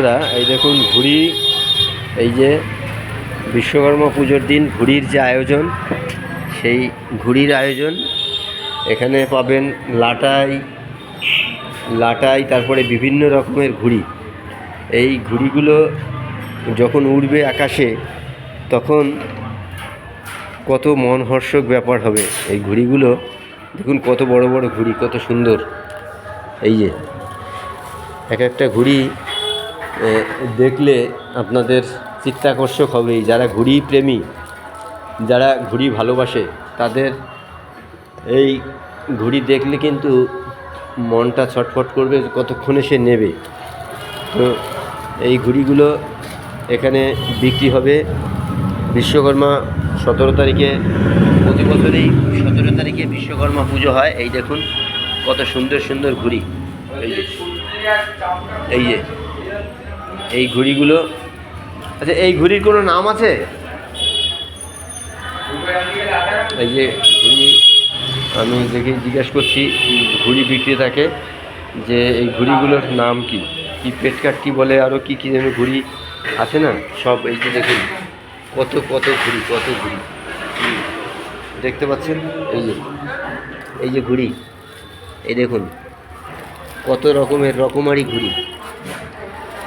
বন্ধুরা, এই দেখুন ঘুড়ি এই যে বিশ্বকর্মা পুজোর দিন ঘুড়ির যে আয়োজন, সেই ঘুড়ির আয়োজন। এখানে পাবেন লাটাই লাটাই, তারপরে বিভিন্ন রকমের ঘুড়ি এই ঘুড়িগুলো যখন উড়বে আকাশে, তখন কত মনহর্ষক ব্যাপার হবে। এই ঘুড়িগুলো দেখুন কত বড় বড় ঘুড়ি কত সুন্দর। এই যে, এক একটা ঘুড়ি দেখলে আপনাদের চিত্তাকর্ষক হবেই যারা ঘুড়ি প্রেমী, যারা ঘুড়ি ভালোবাসে, তাদের এই ঘুড়ি দেখলে কিন্তু মনটা ছটফট করবে, কতক্ষণে সে নেবে। তো এই ঘুড়িগুলো এখানে বিক্রি হবে। বিশ্বকর্মা সতেরো তারিখে, প্রতি বছরেই সতেরো তারিখে বিশ্বকর্মা পুজো হয়। এই দেখুন, কত সুন্দর সুন্দর ঘুড়ি। এই যে এই যে। এই ঘুড়িগুলো? আচ্ছা এই ঘুড়ির কোনো নাম আছে? এই যে ঘুড়ি, আমি দেখে জিজ্ঞেস করছি, ঘুড়ি বিক্রি থাকে যে এই ঘুড়িগুলোর নাম কি? কি পেটকাট কি বলে আরও কি কী যেন ঘুড়ি আছে না? সব এই যে দেখুন, কত কত ঘুড়ি কত ঘুড়ি। দেখতে পাচ্ছেন? এই যে এই যে ঘুড়ি। এই দেখুন, কত রকমের রকমারি ঘুড়ি।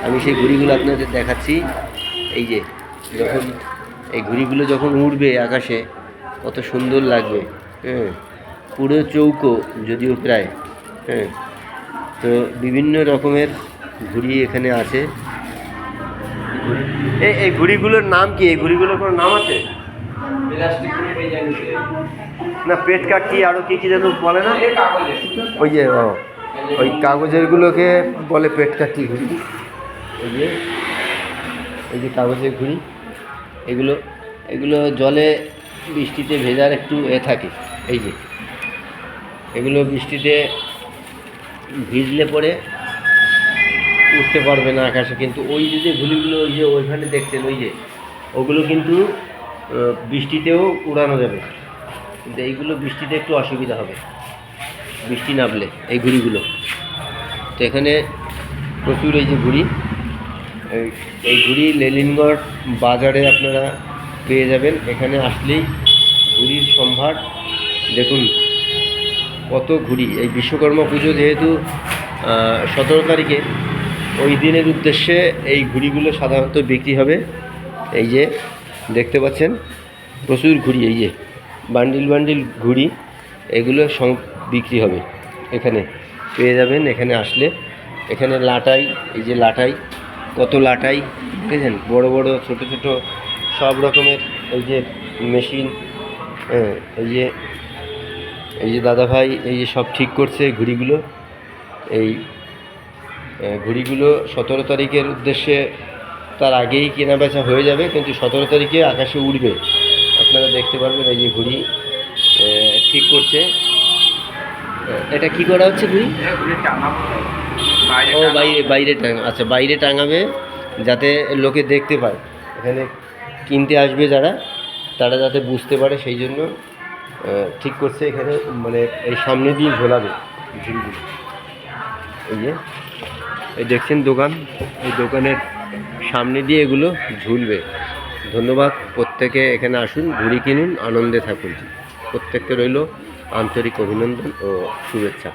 আমি সেই ঘুড়িগুলো আপনাদের দেখাচ্ছি। এই যে, যখন এই ঘুড়িগুলো যখন উড়বে আকাশে, কত সুন্দর লাগবে হ্যাঁ? পুরো চৌকো যদিও প্রায় হ্যাঁ? তো বিভিন্ন রকমের ঘুড়ি এখানে আছে। এই এই ঘুড়িগুলোর নাম কি? এই ঘুড়িগুলোর কোনো নাম আছে? না, পেট কাটি আরও কী কী যেন বলে না? ওই যে ওই কাগজেরগুলোকে বলে পেট কাটি ঘুড়ি। এই যে এই যে কাগজের ঘুড়ি, এগুলো এগুলো জলে বৃষ্টিতে ভেজার একটু এ থাকে, এই যে। এগুলো বৃষ্টিতে ভিজলে পরে উঠতে পারবে না আকাশে, কিন্তু ওই যে যে ঘুড়িগুলো, ওই যে ওইখানে দেখছেন, ওই যে, ওগুলো কিন্তু বৃষ্টিতেও উড়ানো যাবে। কিন্তু এইগুলো বৃষ্টিতে একটু অসুবিধা হবে, বৃষ্টি নামলে এই ঘুড়িগুলো। তো এখানে প্রচুর এই যে ঘুড়ি। এই ঘুড়ি লেলিনগড় বাজারে আপনারা পেয়ে যাবেন। এখানে আসলেই ঘুড়ির সম্ভার। দেখুন, কত ঘুড়ি। এই বিশ্বকর্মা পুজো যেহেতু সতেরো তারিখে, ওই দিনের উদ্দেশ্যে এই ঘুড়িগুলো সাধারণত বিক্রি হবে। এই যে, দেখতে পাচ্ছেন, প্রচুর ঘুড়ি। এই যে, বান্ডিল বান্ডিল ঘুড়ি, এগুলো বিক্রি হবে। এখানে পেয়ে যাবেন। এখানে আসলে, এখানে লাটাই, এই যে লাটাই কত লাটাই দেখেছেন বড় বড়, ছোট ছোট, সব রকমের এই যে মেশিন হ্যাঁ এই যে এই যে দাদা ভাই, এই যে সব ঠিক করছে ঘুড়িগুলো। এই ঘুড়িগুলো সতেরো তারিখের উদ্দেশ্যে তার আগেই কেনা বেচা হয়ে যাবে, কিন্তু সতেরো তারিখে আকাশে উড়বে। আপনারা দেখতে পারবেন এই যে ঘুড়ি ঠিক করছে। এটা কি করা হচ্ছে ঘুড়ি? ও বাইরে বাইরে টাঙা আচ্ছা বাইরে টাঙাবে যাতে লোকে দেখতে পায়। এখানে কিনতে আসবে যারা তারা যাতে বুঝতে পারে সেই জন্য ঠিক করছে এখানে মানে এই সামনে দিয়ে ঝোলাবে ঝুলগুলো। এই যে এই দেখছেন দোকান এই দোকানের সামনে দিয়ে এগুলো ঝুলবে। ধন্যবাদ প্রত্যেকে এখানে আসুন ঘুড়ি কিনুন আনন্দে থাকুন। প্রত্যেককে রইল আন্তরিক অভিনন্দন ও শুভেচ্ছা।